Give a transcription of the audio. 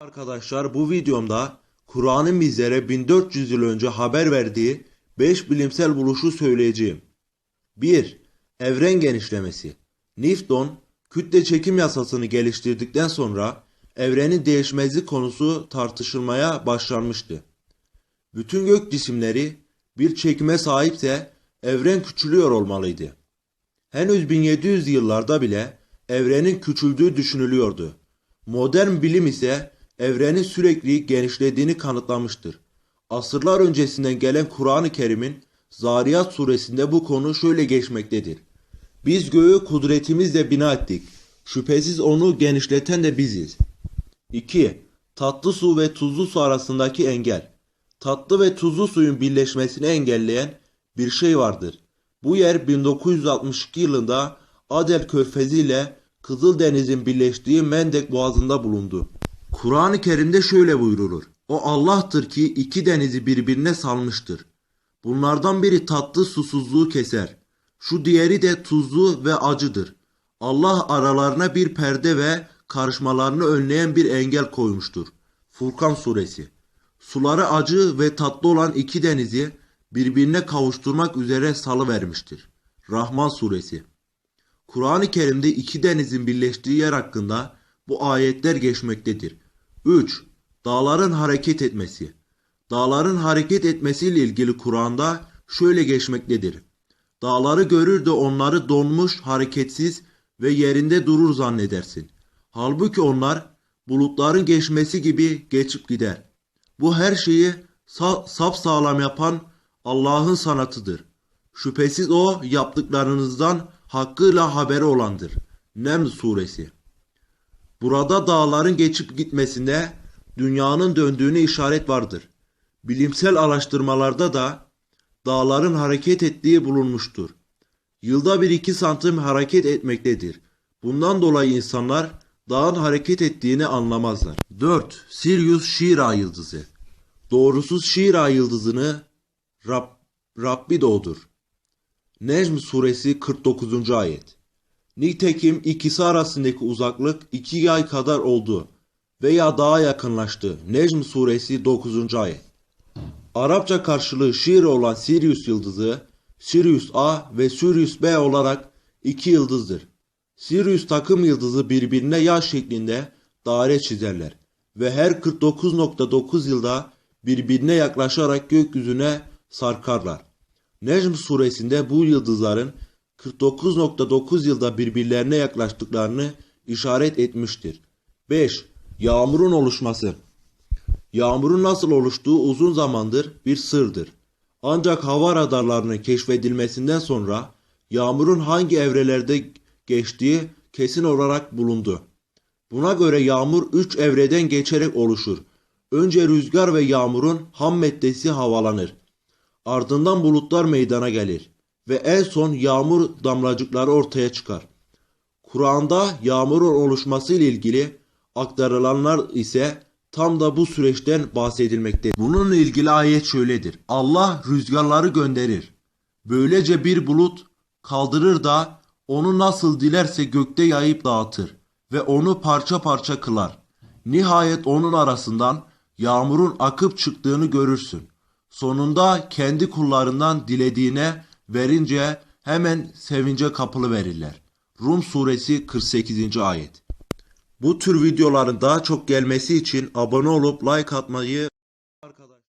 Arkadaşlar bu videomda Kur'an'ın bizlere 1400 yıl önce haber verdiği 5 bilimsel buluşu söyleyeceğim. 1. Evren genişlemesi. Newton kütle çekim yasasını geliştirdikten sonra evrenin değişmezlik konusu tartışılmaya başlanmıştı. Bütün gök cisimleri bir çekime sahipse evren küçülüyor olmalıydı. Henüz 1700 yıllarda bile evrenin küçüldüğü düşünülüyordu. Modern bilim ise evrenin sürekli genişlediğini kanıtlamıştır. Asırlar öncesinden gelen Kur'an-ı Kerim'in Zariyat suresinde bu konu şöyle geçmektedir. Biz göğü kudretimizle bina ettik. Şüphesiz onu genişleten de biziz. 2. Tatlı su ve tuzlu su arasındaki engel. Tatlı ve tuzlu suyun birleşmesini engelleyen bir şey vardır. Bu yer 1962 yılında Adel Körfezi ile Kızıldeniz'in birleştiği Mendek Boğazı'nda bulundu. Kur'an-ı Kerim'de şöyle buyrulur. O Allah'tır ki iki denizi birbirine salmıştır. Bunlardan biri tatlı susuzluğu keser. Şu diğeri de tuzlu ve acıdır. Allah aralarına bir perde ve karışmalarını önleyen bir engel koymuştur. Furkan suresi. Suları acı ve tatlı olan iki denizi birbirine kavuşturmak üzere salı vermiştir. Rahman suresi. Kur'an-ı Kerim'de iki denizin birleştiği yer hakkında bu ayetler geçmektedir. 3. Dağların hareket etmesi. Dağların hareket etmesiyle ilgili Kur'an'da şöyle geçmektedir. Dağları görür de onları donmuş, hareketsiz ve yerinde durur zannedersin. Halbuki onlar bulutların geçmesi gibi geçip gider. Bu her şeyi sa- sapsağlam yapan Allah'ın sanatıdır. Şüphesiz o yaptıklarınızdan hakkıyla haberi olandır. Neml suresi. Burada dağların geçip gitmesinde dünyanın döndüğüne işaret vardır. Bilimsel araştırmalarda da dağların hareket ettiği bulunmuştur. Yılda bir iki santim hareket etmektedir. Bundan dolayı insanlar dağın hareket ettiğini anlamazlar. 4. Sirius Şira yıldızı. Doğrusuz Şira yıldızını Rab, Rabbi doğdur. Necm suresi 49. ayet. Nitekim ikisi arasındaki uzaklık iki ay kadar oldu veya daha yakınlaştı. Necm suresi 9. ayet. Arapça karşılığı Şir olan Sirius yıldızı, Sirius A ve Sirius B olarak iki yıldızdır. Sirius takım yıldızı birbirine yağ şeklinde daire çizerler ve her 49.9 yılda birbirine yaklaşarak gökyüzüne sarkarlar. Necm suresinde bu yıldızların 49.9 yılda birbirlerine yaklaştıklarını işaret etmiştir. 5. Yağmurun oluşması Yağmurun nasıl oluştuğu uzun zamandır bir sırdır. Ancak hava radarlarının keşfedilmesinden sonra yağmurun hangi evrelerde geçtiği kesin olarak bulundu. Buna göre yağmur 3 evreden geçerek oluşur. Önce rüzgar ve yağmurun ham maddesi havalanır. Ardından bulutlar meydana gelir ve en son yağmur damlacıkları ortaya çıkar. Kur'an'da yağmurun oluşması ile ilgili aktarılanlar ise tam da bu süreçten bahsedilmektedir. Bununla ilgili ayet şöyledir. Allah rüzgarları gönderir. Böylece bir bulut kaldırır da onu nasıl dilerse gökte yayıp dağıtır ve onu parça parça kılar. Nihayet onun arasından yağmurun akıp çıktığını görürsün. Sonunda kendi kullarından dilediğine verince hemen sevince kapılı verirler. Rum suresi 48. ayet. Bu tür videoların daha çok gelmesi için abone olup like atmayı